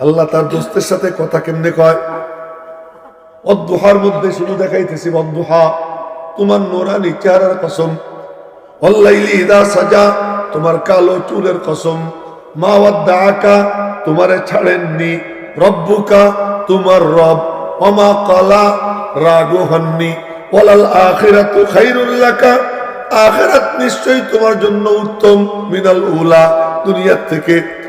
আল্লাহ তার দোস্তের সাথে কথা কেমনে কয়? মধ্যে শুধু দেখাইতেছি অদ্দুহা তোমার নোরানি চেহারার কসম। সাজা, তোমার কালো চুলের কসম। মা তোমারে ছাড়েননি। রব্বুকা, তোমার রব। অমা কালা রাগো হননি। ওয়ালাল আখিরাতু খাইরুল লাকা, আখিরাত নিশ্চয়ই তোমার জন্য উত্তম। মিনাল উলা, দুনিয়ার থেকে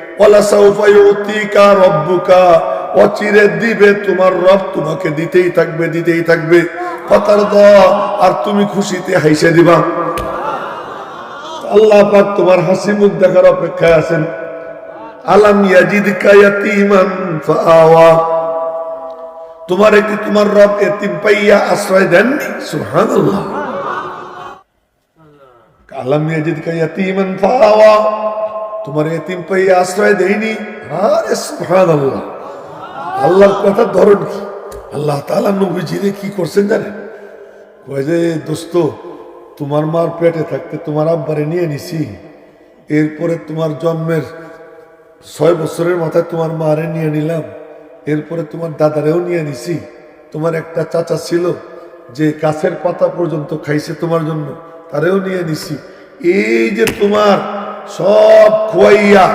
দিবে তোমার তোমাকে, দিতেই থাকবে দিতেই থাকবে। তুমি খুশিতে দিবা। আল্লাহ পাক তোমার আলাম রব এতিম পাইয়া আশ্রয় দেননি? সুবহানাল্লাহ। আলাম ইয়াজিদকা ইয়াতীমান ফাআওয়া। তোমার এতিম পাইয়া আশ্রয় দেয়নি। আরে সুবহানাল্লাহ। আল্লাহর কথা ধরন কি? আল্লাহ তাআলা নবীজিরে কি করছেন জানেন? কয় যে, দোস্ত, তোমার মার পেটে থাকতে তোমার আব্বারে নিয়ে নিছি। এরপরে তোমার জন্মের ছয় বছরের মাথায় তোমার মারে নিয়ে নিলাম। এরপরে তোমার দাদারেও নিয়ে নিছি। তোমার একটা চাচা ছিল যে গাছের পাতা পর্যন্ত খাইছে তোমার জন্য, তারেও নিয়ে নিছি। এই যে তোমার সব খোয়াইয়া,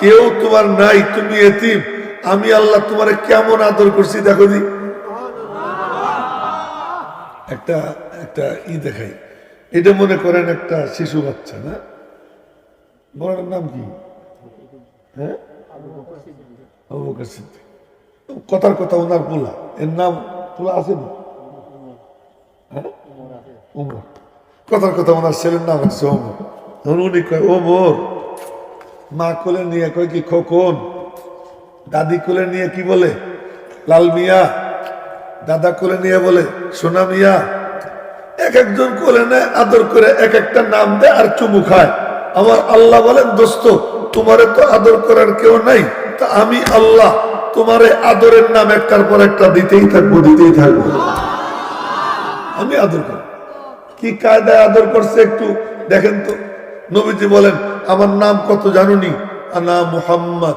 কেউ তোমার নাই, তুমি এতিম। আমি আল্লাহ তোমার কেমন আদর করছি, দেখো দি। একটা একটা ই দেখাই। এটা মনে করেন একটা শিশু বাচ্চা, না? বড়টার নাম কি? হ্যাঁ। কথার কথা ওনার পোলা। এর নাম পোলা আছে না? হ্যাঁ? কথার কথা ওনার ছেলের নাম আছে ওমর তখন উনি কয় ওমর মা কোলে নিয়ে কয় কি, খোকন। দাদি কোলে নিয়ে কি বলে, লাল মিয়া। দাদা কোলে নিয়ে বলে, সোনা মিয়া। এক একজন কোলে নেয়, আদর করে এক একটা নাম দেয় আর চুমু খায়। আমার আল্লাহ বলেন, দোস্ত, তোমারে তো আদর করার কেউ নাই, তা আমি আল্লাহ তোমারে আদরের নাম একটার পর একটা দিতেই থাকব দিতেই থাকব। আমি আদর করব কি কায়দায় আদর করছে একটু দেখেন তো। নবীজি বলেন, আমার নাম কত জানুনি? আনা মুহাম্মদ,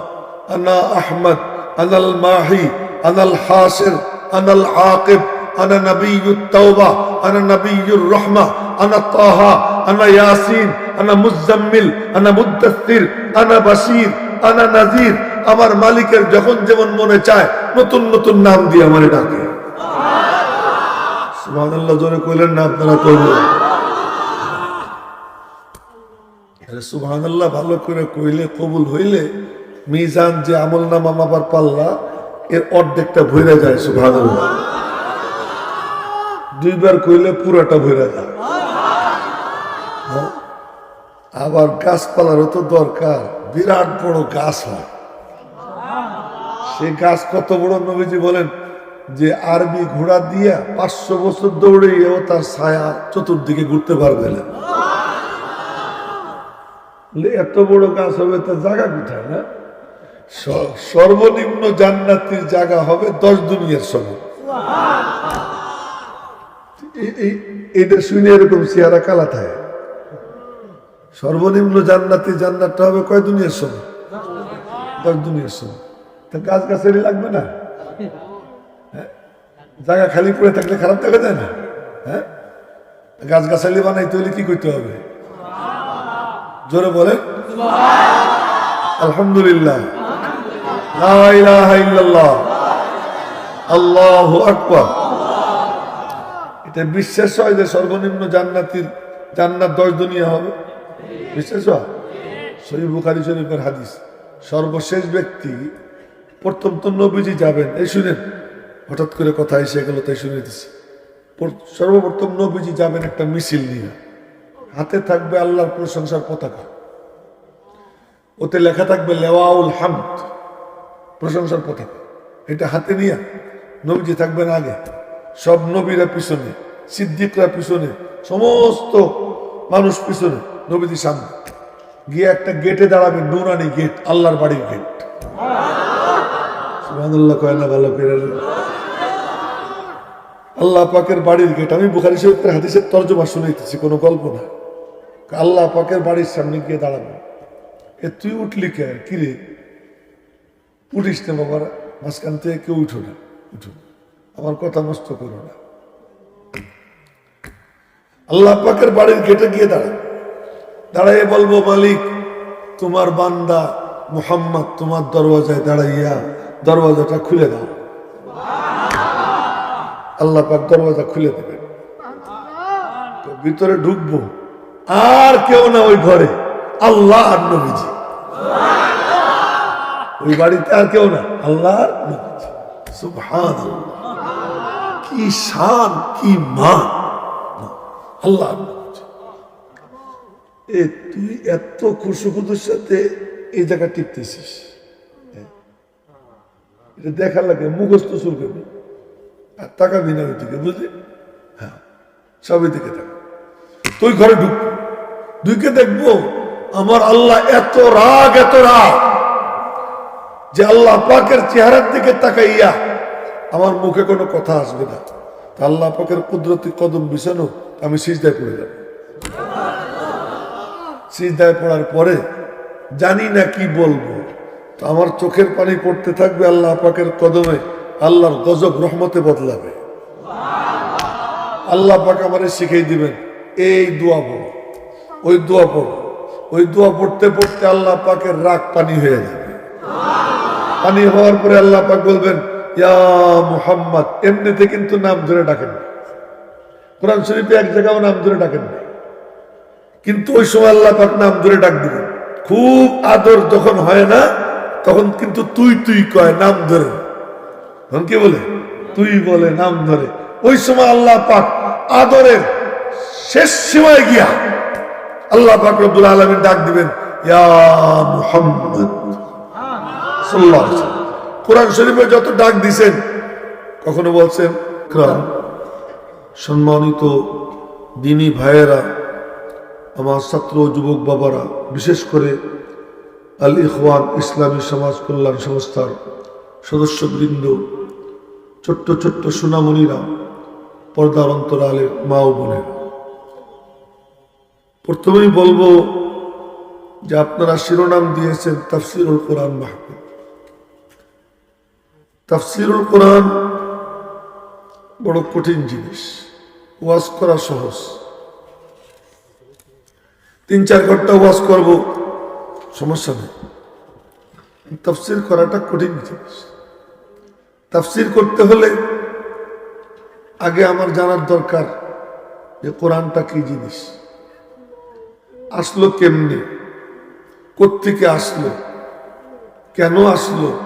আনা আহমদ, আনাল মাহি, আনাল হাসির, আনাল আকিব, আনা নবিয়ুত তাওবা, আনা নবিয়ুর রহমা, আনা তাহা, আনা ইয়াসিন, আনা মুজাম্মিল, আনা মুদাসসির, আনা বাশির, আনা নাজির আমার মালিকের যখন যেমন মনে চায়, নতুন নতুন নাম দিয়ে আমারে ডাকে। সুবহানাল্লাহ, জোরে কইলেন না আপনারা সুবহানাল্লাহ, ভালো করে কইলে, কবুল হইলে মিজান যে আমল নামা মাপার পাল্লা, এর অর্ধেকটা ভইরা যায়, সুবহানাল্লাহ। দুইবার কইলে পুরাটা ভইরা যায়? আবার গাছপালারও তো দরকার, বিরাট বড় গাছ হয়। সে গাছ কত বড়, নবীজি বলেন যে আরবি ঘোড়া দিয়া পাঁচশো বছর দৌড়েও তার ছায়া চতুর্দিকে ঘুরতে পারবে না। এত বড় গাছ হবে তার জায়গা কোথায়, না? সর্বনিম্ন জান্নাতির জায়গা হবে দশ দুনিয়ার সমান। এইটা শুনে এরকম চেহারা কালা থাকে। সর্বনিম্ন জান্নাতি জান্নাতটা হবে কয় দুনিয়ার সমান? দশ দুনিয়ার সমান। তা গাছ গাছালি লাগবে না? হ্যাঁ? জায়গা খালি পড়ে থাকলে খারাপ দেখা যায় না? হ্যাঁ? গাছ গাছালি বানাইতে হলে কি করতে হবে? জোরে বলেন। আলহামদুলিল্লাহ। আল্লাহু আকবার। এটা বিশ্বাস হয় যে সর্বনিম্ন জান্নাতির জান্নাত দশ দুনিয়া হবে? বিশ্বাস হয়? শরীফ বুখারি শরীফের হাদিস। সর্বশেষ ব্যক্তি, প্রথম নবীজি যাবেন। এই শুনেন, হঠাৎ করে কথা এসে গেল, তাই শুনে পর- সর্বপ্রথম নবীজি যাবেন একটা মিছিল নিয়ে। হাতে থাকবে আল্লাহর প্রশংসার পতাকা। ওতে লেখা থাকবে লেওয়াউল হামদ, প্রশংসার পতাকা। এটা হাতে নিয়ে নবীজি থাকবেন আগে। সব নবীরা পিছনে, সিদ্দিকরা পিছনে, সমস্ত মানুষ পিছনে নবীজি সামনে। গিয়ে একটা গেটে দাঁড়াবে, নুরানি গেট, আল্লাহর বাড়ির গেট। ভালো আল্লাহ পাকের বাড়ির গেট। আমি বুখারি শরীফের হাদিসের তর্জমা শুনাইতেছি, কোনো গল্প না। আল্লাহ পাকের বাড়ির সামনে গিয়ে দাঁড়াবে। এ তুই উঠলি কে? কিরে উঠিস না বাবারা মাঝখান থেকে কেউ উঠো না, উঠো। আমার কথা নষ্ট করো না। আল্লাহ পাকের বাড়ির গেটে গিয়ে দাঁড়ায় দাঁড়াইয়ে বলব, মালিক, তোমার বান্দা মোহাম্মদ তোমার দরওয়াজায় দাঁড়াইয়া দরওয়াজাটা খুলে দাও। আল্লাহ পাক দরওয়াজা খুলে দেবেন। তো ভিতরে ঢুকবো। আর কেউ না ওই ঘরে। আল্লাহ নবীজি। ওই বাড়িতে আর কেউ না। আল্লাহ সুবহান কি শান, কি মান। আল্লাহ এ, তুই এত খুশুখুদুর সাথে এই জায়গা টিপতেছিস। এটা দেখার লাগে, মুখস্থ শুরু করবি আর টাকা বিনা ওই দিকে বুঝলি? হ্যাঁ সবই দিকে থাক। তুই ঘরে ঢুক ঢুকে দেখব। আমার আল্লাহ এত রাগ এত রাগ যে আল্লাহ পাকের চেহারার দিকে তাকাইয়া আমার মুখে কোনো কথা আসবে না। তা আল্লাহ পাকের কুদরতি কদম বিছানো আমি সিজদায় পড়ে যাব। সিজদায় পড়ার পরে জানি না কি বলব। তো আমার চোখের পানি পড়তে থাকবে আল্লাহ পাকের কদমে, আল্লাহর গজব রহমতে বদলাবে। আল্লাহ পাক আমারে শিখিয়ে দিবেন, এই দোয়া পড়ো ওই দোয়া পড়ো। ওই দোয়া পড়তে পড়তে আল্লাহ পাকের রাগ পানি হয়ে যাবে। পানি হওয়ার পরে আল্লাহ পাক বলবেন, ইয়া মুহাম্মদ। এমনিতে কিন্তু নাম ধরে ডাকেন কোরআন শরীফে এক জায়গাও নাম ধরে ডাকেন কিন্তু ওই সময় আল্লাহ পাক নাম ধরে ডাক দিবেন। খুব আদর যখন হয় না, তখন কিন্তু তুই তুই কয়, নাম ধরে। তখন কি বলে? তুই বলে, নাম ধরে। ওই সময় আল্লাহ পাক আদরের শেষ সীমায় গিয়া আল্লাহ পাক রব্বুল আলমিন ডাক দিবেন কোরআন শরীফে যত ডাক দিছেন, কখনো বলছেন সম্মানিত দিনী ভাইয়েরা, আমার ছাত্র যুবক বাবারা, বিশেষ করে আল ইখওয়ান ইসলামী সমাজ কল্যাণ সংস্থার সদস্যবৃন্দ, ছোট্ট ছোট্ট সোনামণিরা, পর্দার অন্তরালের মা ও বোনের। প্রথমেই বলব যে আপনারা শিরোনাম দিয়েছেন তাফসিরুল কোরআন মাহফিল। তাফসিরুল কোরআন বড় কঠিন জিনিস। ওয়াজ করা সহজ। তিন চার ঘণ্টা ওয়াজ করব, সমস্যা নেই। তাফসির করাটা কঠিন জিনিস। তাফসির করতে হলে আগে আমার জানার দরকার যে কোরআনটা কি জিনিস। আসলো কেমনে? কোত্থেকে আসলো? কেন আসলো?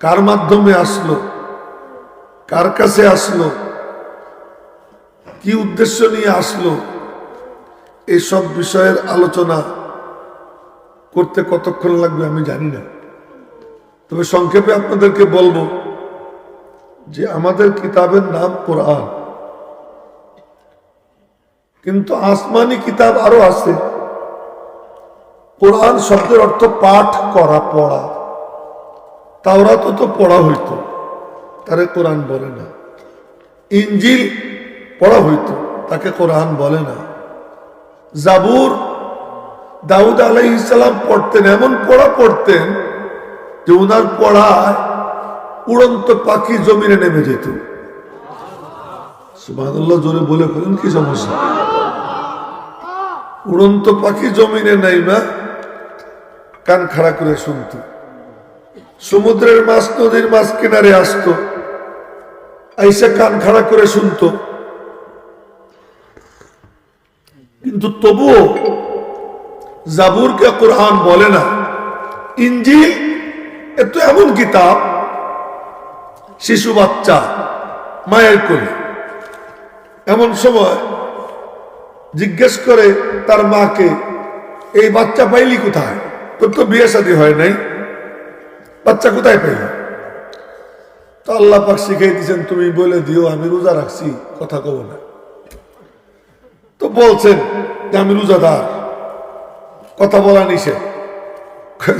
কার মাধ্যমে আসলো? কার কাছে আসলো? কি উদ্দেশ্য নিয়ে আসলো? এইসব বিষয়ের আলোচনা করতে কতক্ষণ লাগবে আমি জানি না। তবে সংক্ষেপে আপনাদেরকে বলব যে আমাদের কিতাবের নাম কোরআন। কিন্তু আসমানি কিতাব আরও আছে। কোরআন শব্দের অর্থ পাঠ করা, পড়া। তাওরা তো তো পড়া হইতো। তারে কোরআন বলে না। ইঞ্জিল পড়া হইতো, তাকে কোরআন বলে না। জাবুর, দাউদ আলাই ইসলাম পড়তেন, এমন পড়া পড়তেন যে উনার পড়ায় উড়ন্ত পাখি জমিনে নেমে যেত। সুবহানাল্লাহ, জোরে বলে ফেলেন, কি সমস্যা? উড়ন্ত পাখি জমিনে নাই না, কান খাড়া করে শুনত। সমুদ্রের মাছ নদীর মাছ কিনারে আসতো, আইসা কান খাড়া করে শুনতো। কিন্তু তবুও জাবুরকে কোরআন বলে না, ইঞ্জিল এত এমন কিতাব, শিশু বাচ্চা, মায়ের কোলে। এমন সময় জিজ্ঞেস করে, তার মাকে এই বাচ্চা পাইলি কোথায়? তোর তো বিয়ে শাদী হয় নাই। বাচ্চা কোথায় পাইলি? তো আল্লাহ পাক শিখাই দিয়েছেন তুমি বলে দিও, আমি রোজা রাখছি, কথা কব না। তো বলছেন যে, আমি রোজাদার, কথা বলা নিষেধ।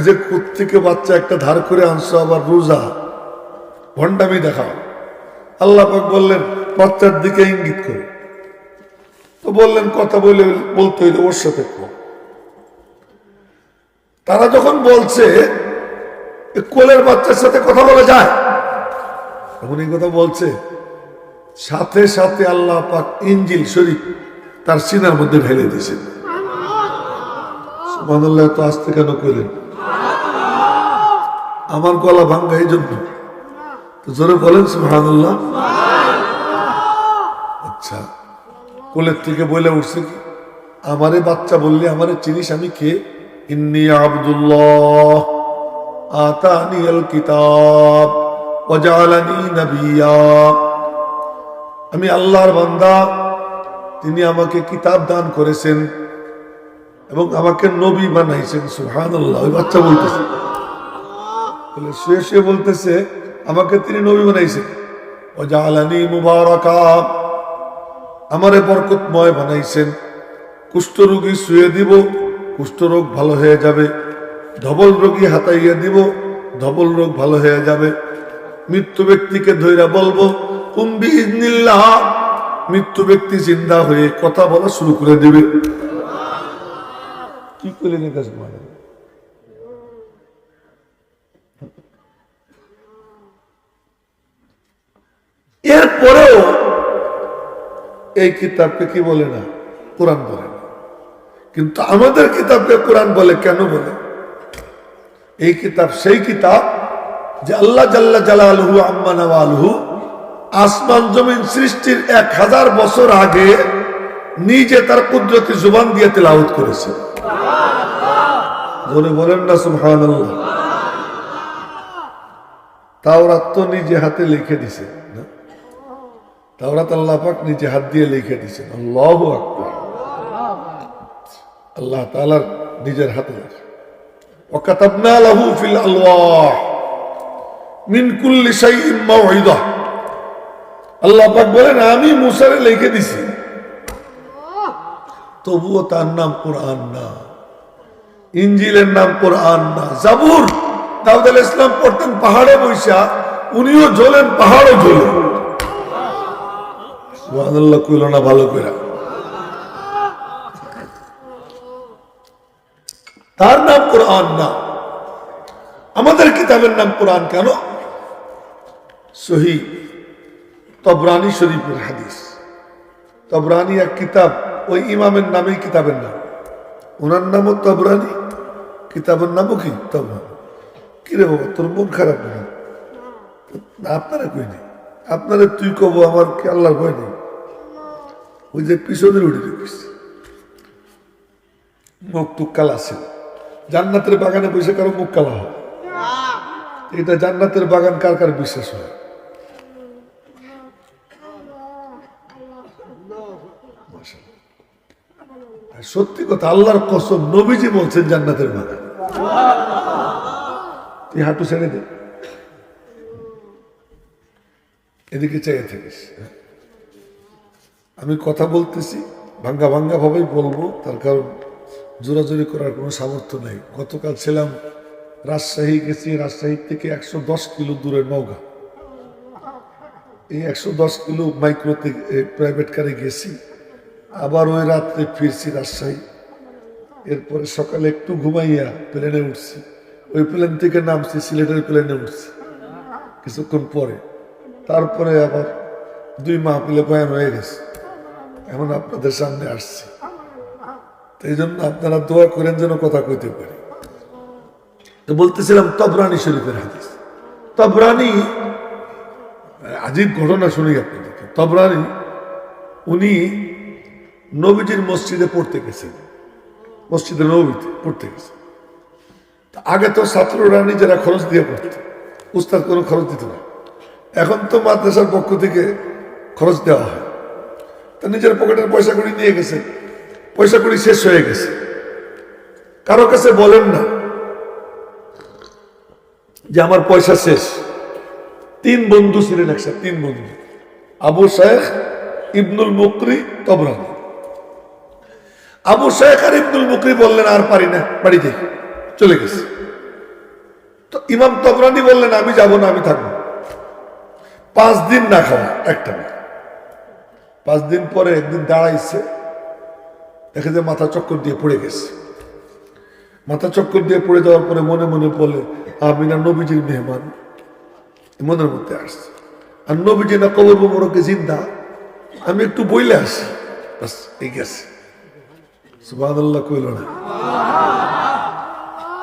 যে থেকে বাচ্চা একটা ধার করে আনছো, আবার রোজা? ভণ্ডামি দেখাও। আল্লাহ পাক বললেন, বাচ্চার দিকে ইঙ্গিত করে। তো বললেন, কথা বলে বলতে হইলে ওর সাথে তারা যখন বলছে কোলের বাচ্চার সাথে কথা বলা যায়? এখন এই কথা বলছে, সাথে সাথে আল্লাহ পাক ইঞ্জিল শরীফ তার সিনার মধ্যে ঢেলে দিয়েছেন সুবহানাল্লাহ তো আসতে কেন কইলেন আমার গলা ভাঙ্গা এই জন্য জোরে বলেন, সুবহানাল্লাহ। আচ্ছা। কোলের থেকে বলে উঠছে কি? আমারে বাচ্চা বললে আমারে চিনিস আমি কে? ইন্নি আব্দুল্লাহ আতানি আল কিতাব ওয়াজআলানি নাবিয়্যা আমি আল্লাহর বান্দা, তিনি আমাকে কিতাব দান করেছেন এবং আমাকে নবী বানাইছেন, সুবহানাল্লাহ। ওই বাচ্চা বলতেছে। বলে শুয়ে শুয়ে বলতেছে, আমাকে তিনি নবী বানাইছেন। ওয়াজআলানি মুবারাকা। আমারে বরকতময় বানাইছেন। কুষ্ঠরোগী শুয়ে দিব কুষ্ঠরোগ ভালো হয়ে যাবে। ধবল রোগী হাতাইয়া দিব, ধবল রোগ ভালো হয়ে যাবে। মৃত্যু ব্যক্তিকে ধৈরা বলব কুম্বি মৃত্যু ব্যক্তি চিন্তা হয়ে কথা বলা শুরু করে দেবে। কি করলেন এরপরেও এই কিতাবকে কি বলে না? কোরআন বলে না। কিন্তু আমাদের কিতাবকে কোরআন বলে কেন বলে? এই কিতাব, সেই কিতাব যে আল্লাহ জাল্লা জালালহু আম্মা নওয়ালহু আসমান জমিন সৃষ্টির এক হাজার বছর আগে নিজে তার কুদরতি জুবান দিয়ে তেলাওত করেছে। জোরে বলেন না নিজে হাতে লিখে দিছে। তাওরাত আল্লাহ পাক হাত দিয়ে লিখে দিয়েছেন, আল্লাহ আকবর। আল্লাহ তালার নিজের হাতে মিন আল্লাহ বলেন, আমি মুসারে লিখে দিছি, তবুও তার নাম না ইঞ্জিলের নাম কোরআন না। জাবুর দাউদ ইসলাম পড়তেন পাহাড়ে বৈশা, উনিও জ্বলেন, পাহাড়ও জ্বলেন কইল না, ভালো করে তার নাম কোরআন না। আমাদের কিতাবের নাম কোরআন কেন? সহি তবরানি শরীফের হাদিস। তবরানি এক কিতাব, ওই ইমামের নামেই কিতাবের নাম। ওনার নামও তবরানি, কিতাবের নামও কি? তবরানি। কিরে বাবা, তোর মন খারাপ না আপনারা কই নেই? আপনারা তুই কব, আমার কি আল্লাহর ভয় নেই? ওই যে পিছনের উঠে দেখিস মুখ টুক কালা আছে। জান্নাতের বাগানে বসে কারও মুখ কালা হয় এটা জান্নাতের বাগান কার কার বিশ্বাস হয়? সত্যি কথা, আল্লাহর কসম, নবীজি বলছেন জান্নাতের বাগান। তুই হাঁটু ছেড়ে দে। এদিকে চাইয়ে থাকিস আমি কথা বলতেছি, ভাঙ্গা ভাঙ্গা ভাবেই বলব, তার কারণ জোরাজোরি করার কোনো সামর্থ্য নেই। গতকাল ছিলাম রাজশাহী, গেছি রাজশাহী থেকে একশো দশ কিলো দূরে নৌকা এই একশো দশ কিলো মাইক্রোতে প্রাইভেট কারে গেছি। আবার ওই রাত্রে ফিরছি রাজশাহী। এরপরে সকালে একটু ঘুমাইয়া প্লেনে উঠছি। ওই প্লেন থেকে নামছি, সিলেটের প্লেনে উঠছি, কিছুক্ষণ পরে। তারপরে আবার দুই মাহফিলে বয়ান হয়ে গেছে। এখন আপনাদের সামনে আসছি। এই জন্য আপনারা দোয়া করেন যেন কথা কইতে পারি। তো বলতেছিলাম তবরানি শরীফের হাদিস। তবরানি, আজীব ঘটনা শুনি আপনাদেরকে। তবরানি, উনি নবীজির মসজিদে পড়তে গেছেন। মসজিদে নবীতে পড়তে গেছেন। আগে তো ছাত্ররা নিজেরা খরচ দিয়ে পড়ত। উস্তাদ কোনো খরচ দিত না। এখন তো মাদ্রাসার পক্ষ থেকে খরচ দেওয়া হয়। তা নিজের পকেটের পয়সা করি নিয়ে গেছে। পয়সা করি শেষ হয়ে গেছে। কারও কাছে বলেন না যে আমার পয়সা শেষ। তিন বন্ধু ছিলেন একসাথে, তিন বন্ধু। আবু শেখ ইবনুল মুকরি, তবরানি। আবু শেখ আর ইবনুল মুকরি বললেন, আর পারি না, বাড়ি চলে গেছে। তো ইমাম তবরানি বললেন, আমি যাব না, আমি থাকব। পাঁচ দিন না খাওয়া, একটা পাঁচ দিন পরে একদিন দাঁড়াইছে, দেখে যে মাথা চক্কর দিয়ে পড়ে গেছে। মাথা চক্কর দিয়ে পড়ে যাওয়ার পরে মনে মনে বলে আমি না নবীজির মেহমান। মনের মধ্যে আসছে। আর নবীজি না কবর মোরকে জিন্দা, আমি একটু বইলে আসি। বাস, এই গেছে। কইল না।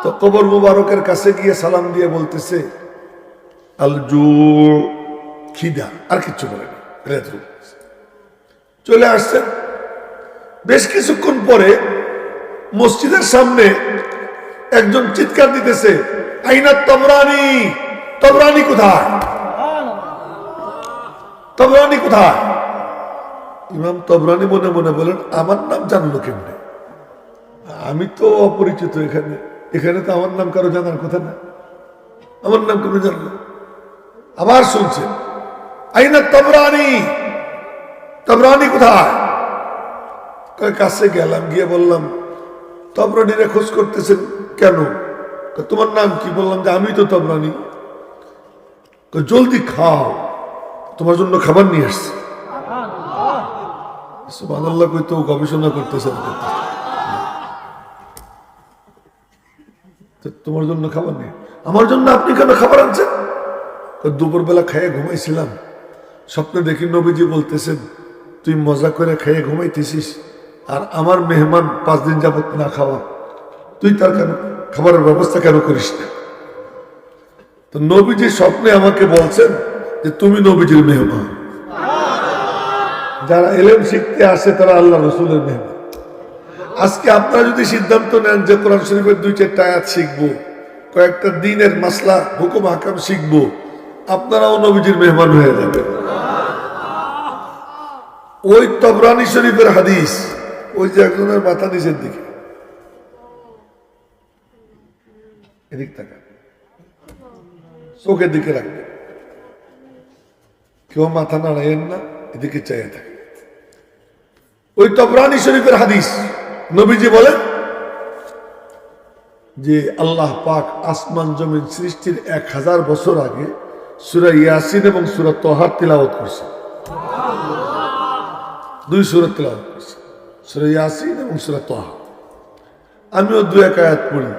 তো কবর মুবারকের কাছে গিয়ে সালাম দিয়ে বলতেছে আল জু খিদা আর কিচ্ছু বলেনি রেতু চলে আসছেন বেশ কিছুক্ষণ পরে মসজিদের সামনে একজন চিৎকার দিতেছে, আইনা তবরানি তবরানি কোথায়? তবরানি কোথায়? ইমাম তবরানি মনে মনে বলেন, আমার নাম জানলো কেমনে? আমি তো অপরিচিত এখানে। এখানে তো আমার নাম কারও জানার কথা না। আমার নাম কেমনে জানলো? আবার শুনছেন আইনা তবরানি তবরানি কোথায়? কাছে গেলাম, গিয়ে বললাম, তবরানিরা খোঁজ করতেছেন কেন? তোমার নাম কি? বললাম যে, আমি তো তবরানি। জলদি খাও, তোমার জন্য খাবার নিয়ে আসছি। সুবহানাল্লাহ কই, তো গবেষণা করতেছে তোমার জন্য খাবার নেই আমার জন্য আপনি কেন খাবার আনছেন? দুপুরবেলা খাইয়ে ঘুমাইছিলাম। স্বপ্নে দেখি নবীজি বলতেছেন তুই মজা করে খেয়ে ঘুমাইতেছিস আর আমার মেহমান পাঁচ দিন যাবত না খাওয়া, তুই তার কেন খাবারের ব্যবস্থা কেন করিস না? তো নবীজি স্বপ্নে আমাকে বলছেন যে তুমি নবীজির মেহমান। যারা এলেম শিখতে আসে তারা আল্লাহ রসুলের মেহমান। আজকে আপনারা যদি সিদ্ধান্ত নেন যে কোরআন শরীফের দুই চারটা আয়াত শিখব, কয়েকটা দিনের মাসলা হুকুম হাকাম শিখব, আপনারাও নবীজির মেহমান হয়ে যাবেন। ওই তবরানি শরীফের হাদিস, ওই যে একজনের মাথা নিচের দিকে। এদিক চোখের দিকে রাখবে কেউ মাথা নাড়াইয়েন না, এদিকে চাইয়ে থাকে ওই তবরানি শরীফের হাদিস, নবীজি বলেন যে, আল্লাহ পাক আসমান জমিন সৃষ্টির এক হাজার বছর আগে সুরা ইয়াসিন এবং সুরা তহার তিলাওয়াত করছে দুই সুরা তিলাওয়াত করছে সুরা ইয়াসিন এবং সুরা তহা আমিও দু এক আয়াত পড়ি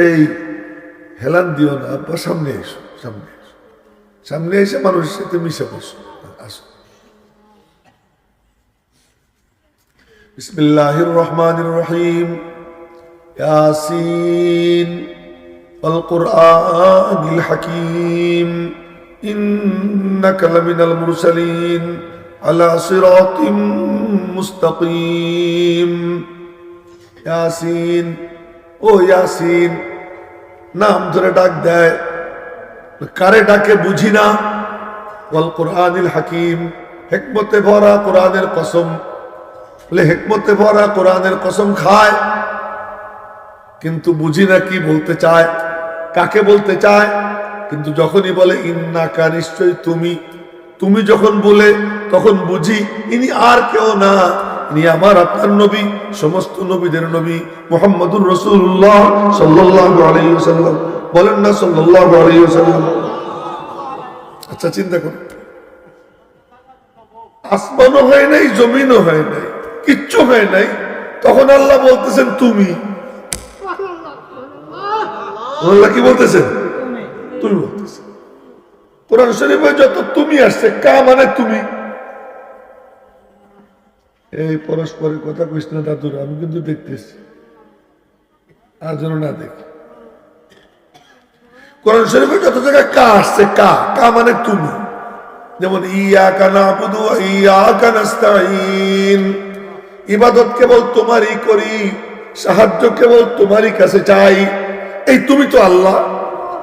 এই হেলান দিও না বা সামনে এসো সামনে এসো সামনে এসে মানুষের সাথে মিশে বসো আসো بسم الله الرحمن الرحيم ياسين والقرآن الحكيم إنك لمن المرسلين على صراط مستقيم ইয়াসিন ও ইয়াসিন নাম ধরে ডাক দেয় কারে ডাকে বুঝি না ওয়াল কোরআনিল হাকিম হেকমতে ভরা কোরআনের কসম বলে হেকমতে ভরা কোরআনের কসম খায় কিন্তু বুঝি না কি বলতে চায় কাকে বলতে চায় কিন্তু যখনই বলে ইন্নাকা নিশ্চয় তুমি তুমি যখন বলে তখন বুঝি ইনি আর কেউ না। ইনি আমার আপনার নবী সমস্ত নবীদের নবী মোহাম্মদুর রসুল্লাহ সাল্লাল্লাহু আলাইহি ওয়াসাল্লাম। বলেন না সাল্লাল্লাহু আলাইহি ওয়াসাল্লাম। আচ্ছা চিন্তা করুন। আসমানও হয় নাই জমিনও হয় নাই কিচ্ছু হয় নাই। তখন আল্লাহ বলতেছেন তুমি? আল্লাহ কি বলতেছেন? তুমি বলতেছেন। কোরআন শরীফে যত তুমি আসছে, কা মানে তুমি? এই পরস্পরের কথা কৃষ্ণ দাদুর, আমি কিন্তু দেখতেছি। আর যেন না দেখি। কোরআন শরীফে যত জায়গায় কা আসছে, কা কা মানে তুমি? যেমন ইয়া কানা বুধু ইয়া কানাস্তাইন ইবাদত কেবল তোমারই করি, সাহায্য কেবল তোমারই কাছে চাই। এই তুমি তো আল্লাহ।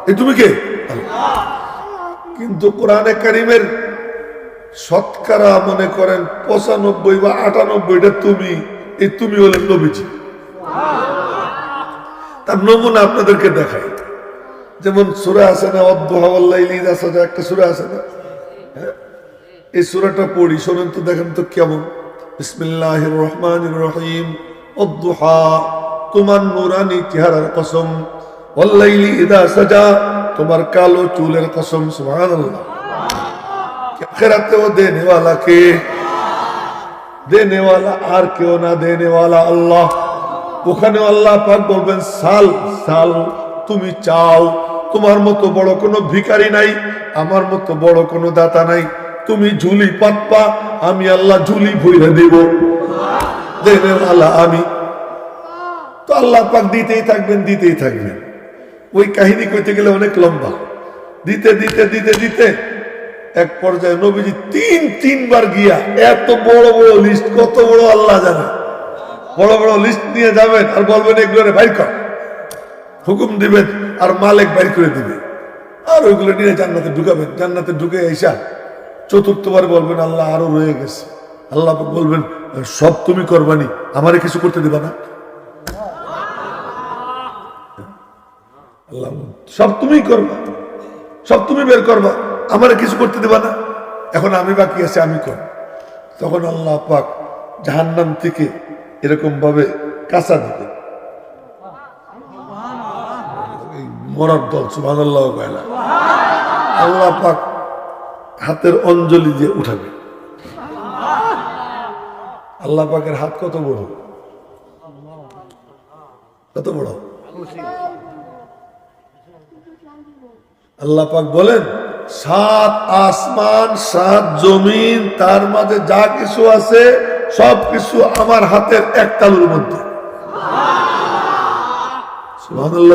এই তুমি কে? আল্লাহ। কিন্তু কোরআনে কারিমের শতকরা মনে করেন পঁচানব্বই বা আটানব্বইটা তুমি, এই তুমি হলেন নবীজি। তার নমুনা আপনাদেরকে দেখাই। যেমন সুরা আছে না অদ্দুহাওয়াল্লাইলিদ আছে না একটা সুরা আছে না? এই সুরাটা পড়ি, শোনেন তো, দেখেন তো কেমন। বিসমিল্লাহির রহমানির রহিম। অদ্দুহা তোমার নুরানি, চেহারার কসম। ওয়াল্লাইলি ইদা সাজা। তোমার কালো চুলের কসম আর কেউ না আল্লাহ। ওখানে আল্লাহ পাক বলবেন, সাল সাল, তুমি চাও, তোমার মতো বড় কোনো ভিকারি নাই, আমার মতো বড় কোনো দাতা নাই। তুমি ঝুলি পাতপা, আমি আল্লাহ ঝুলি ভুইরে দেব। দেনেওয়ালা আমি। তো আল্লাহ পাক দিতেই থাকবেন দিতেই থাকবেন। ওই কাহিনী কইতে গেলে অনেক লম্বা। দিতে দিতে দিতে দিতে এক পর্যায়ে নবীজি তিন, তিনবার গিয়া এত বড় বড় লিস্ট কত বড় আল্লাহ জানে। বড় বড় লিস্ট নিয়ে যাবেন আর বলবেন এগুলো বাইর কর। হুকুম দিবেন আর মালিক বাইর করে দিবে। আর ওইগুলো নিয়ে জান্নাতে ঢুকাবেন। জান্নাতে ঢুকে এসা চতুর্থবার বলবেন, আল্লাহ আরও রয়ে গেছে। আল্লাহ বলবেন, সব তুমি করবানি, আমারে কিছু করতে দিবা না আল্লাহ বলবেন, সব তুমি করবা। সব তুমি বের করবা। আমারে কিছু করতে দিবা না। এখন আমি বাকি আছে, আমি কর। তখন আল্লাহ পাক জাহান্নাম থেকে এরকম ভাবে কাঁচা দিবে। মরার দল সুবাহ আল্লাহ আল্লাহ পাক হাতের অঞ্জলি দিয়ে উঠাবে। আল্লাহ পাকের হাত কত বড়? কত বড়? আল্লাহ পাক বলেন, সাত আসমান, সাত জমিন, তার মাঝে যা কিছু আছে, সব কিছু আমার হাতের এক তালুর মধ্যে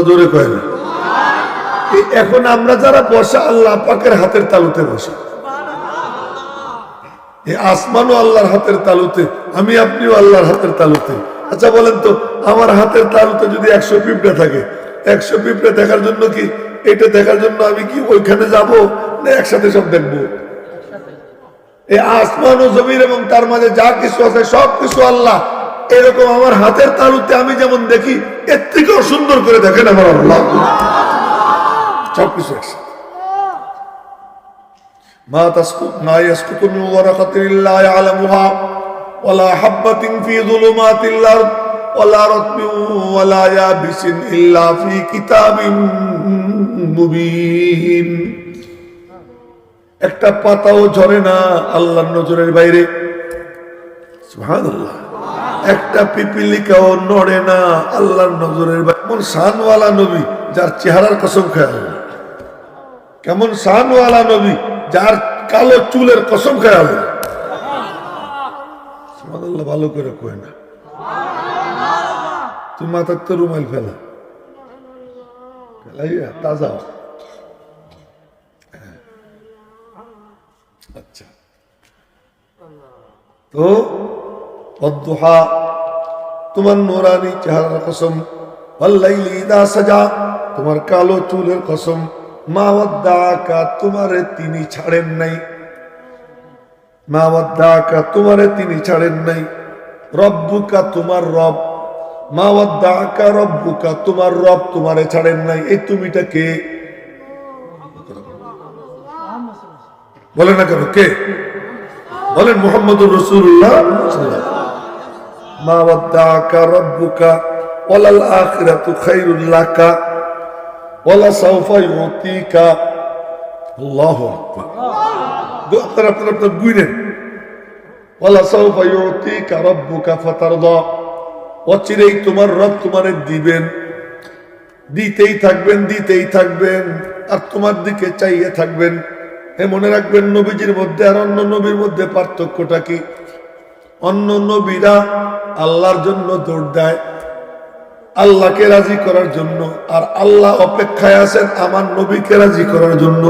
জোরে কয় না? এখন আমরা যারা বসা, আল্লাহ পাকের হাতের তালুতে বসা। এই আসমানও আল্লাহর হাতের তালুতে, আমি আপনিও আল্লাহর হাতের তালুতে। আচ্ছা বলেন তো, আমার হাতের তালুতে যদি একশো পিঁপড়ে থাকে, একশো পিঁপড়ে দেখার জন্য কি এটা দেখার জন্য আমি কি ওইখানে যাব না একসাথে সব দেখবো এই আসমান ও জমির এবং তার মাঝে যা কিছু আছে সব কিছু আল্লাহ এরকম আমার হাতের তালুতে আমি যেমন দেখি এর থেকেও সুন্দর করে দেখেন আমার আল্লাহ সবকিছু একসাথে ما تسقط ما يسقط من ورقة إلا يعلمها ولا حبة في ظلمات الأرض ولا رطب ولا يابس إلا في كتاب مبين একটা পাতাও ঝরে না আল্লাহর নজরের বাইরে সুবহানাল্লাহ একটা পিপিলিকাও নড়ে না আল্লাহর নজরের বাইরে এমন শানওয়ালা নবী যার চেহারার কসম খায় আল্লাহ। কেমন শানওয়ালা নবী যার কালো চুলের কসম খায় আল্লাহ। সুবহানাল্লাহ ভালো করে কয় না তুমি মাথার তো রুমাইল ফেলা। ফেলাইয়া তাজা আচ্ছা। তো অদ্দুহা তোমার নোরানি চেহারার কসম অল্লাইলি ইদা সাজা, তোমার কালো চুলের কসম মা ওয়াদ্দাকা তোমারে তিনি ছাড়েন নাই। মা ওয়াদ্দাকা তোমারে তিনি ছাড়েন নাই। রব্বুকা তোমার রব মা ওয়াদ্দাকা রব্বুকা, তোমার রব তোমারে ছাড়েন নাই। এই তুমিটা কে? বলেন না কেন, কে? বলেন মোহাম্মদুর রসুল্লাহ মা ওয়াদ্দাকা রব্বুকা, ওয়ালাল আখিরাতু খায়রুল লাকা, ওয়ালা সাউফা ইউতিকা। আল্লাহু আকবার। আপনারা আপনারা বুঝলেন। ওয়ালা সাউফা ইউতিকা রব্বুকা ফাতারদা। অচিরেই তোমার রব তোমারে দিবেন। দিতেই থাকবেন দিতেই থাকবেন, আর তোমার দিকে চাইয়ে থাকবেন। হে মনে রাখবেন, নবীজির মধ্যে আর অন্য নবীর মধ্যে পার্থক্যটা কি? অন্য নবীরা আল্লাহর জন্য দৌড় দেয়, আল্লাহকে রাজি করার জন্য, আর আল্লাহ অপেক্ষায় আছেন আমার নবীকে রাজি করার জন্য।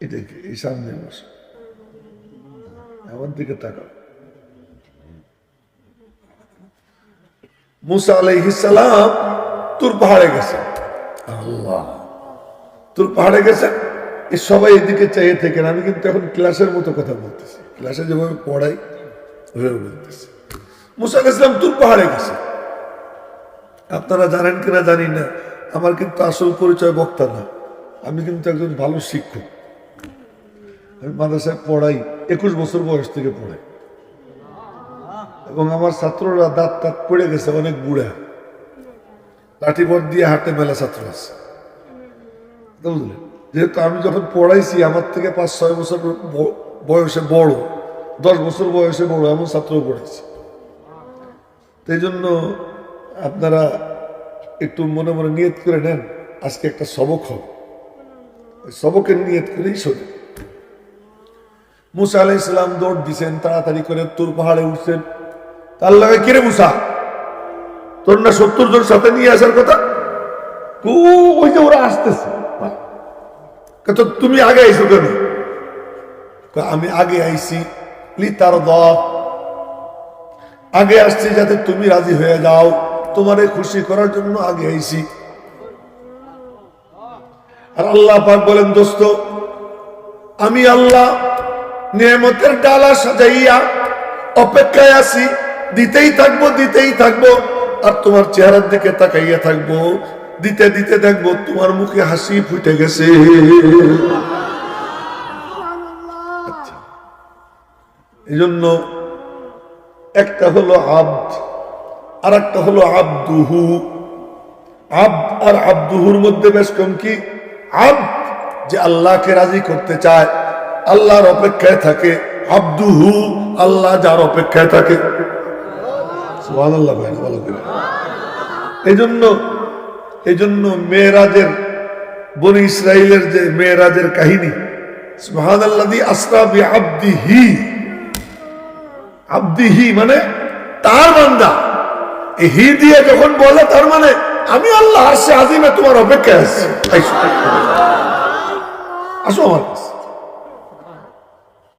এটা কি? সামনে বসে। আমার দিকে তাকাও। মুসা আলাইহিসালাম তোর পাহাড়ে গেছে। আল্লাহ। তোর পাহাড়ে গেছেন এই সবাই এদিকে চাইয়ে থাকেন আমি কিন্তু এখন ক্লাসের মতো কথা বলতেছি। ক্লাসে যেভাবে পড়াই ওইভাবে বলতেছি। মুসা আলাইহিস সালাম তোর পাহাড়ে গেছে। আপনারা জানেন কিনা জানি না। আমার কিন্তু আসল পরিচয় বক্তা না। আমি কিন্তু একজন ভালো শিক্ষক। আমি মাদ্রাসায় পড়াই, একুশ বছর বয়স থেকে পড়াই এবং আমার ছাত্ররা দাঁত তাঁত পড়ে গেছে, অনেক বুড়া। বট দিয়ে হাঁটে মেলা ছাত্র আছে। বুঝলেন? যেহেতু আমি যখন পড়াইছি, আমার থেকে পাঁচ, ছয় বছর বয়সে বড়, দশ বছর বয়সে বড়, এমন ছাত্র পড়েছে। এই জন্য আপনারা একটু মনে মনে নিয়ত করে নেন, আজকে একটা সবক হবে। ওই সবকের নিয়ত করেই শোনে মুসা আলাই ইসলাম দৌড় দিছেন, তাড়াতাড়ি করে তোর পাহাড়ে উঠছেন। তার লাগে কিরে মুসা, তোর না সত্তর জন সাথে নিয়ে আসার কথা? ওই যে ওরা আসতেছে। তুমি আগে আইসো কেন? আমি আগে আইছি লি তার দ আগে আসছি যাতে তুমি রাজি হয়ে যাও, তোমারে খুশি করার জন্য আগে আইছি। আর আল্লাহ পাক বলেন, দোস্ত, আমি আল্লাহ নিয়ামতের ডালা সাজাইয়া অপেক্ষায় আছি, দিতেই থাকব দিতেই থাকব, আর তোমার চেহারার দিকে তাকাইয়া থাকব, দিতে দিতে দেখব তোমার মুখে হাসি ফুটে গেছে। আচ্ছা। এই জন্য একটা হলো আব্দ আর একটা হলো আব্দুহু। আব্দ আর আব্দুহুর মধ্যে বেশ কম কি? আব্দ যে আল্লাহকে রাজি করতে চায়। আল্লাহর অপেক্ষায় থাকে, আব্দুহু আল্লাহ যার অপেক্ষায় থাকে। এই জন্য এই জন্য মেয়েরাজের ইসরায়েলের যে মেয়েরাজের কাহিনী আসরা বি আব্দিহি। আব্দিহি মানে তার বান্দা। হি দিয়ে যখন বলে, তার মানে আমি আল্লাহ আসছে, আজিমে তোমার অপেক্ষায় আসছি আসো আমার কাছে।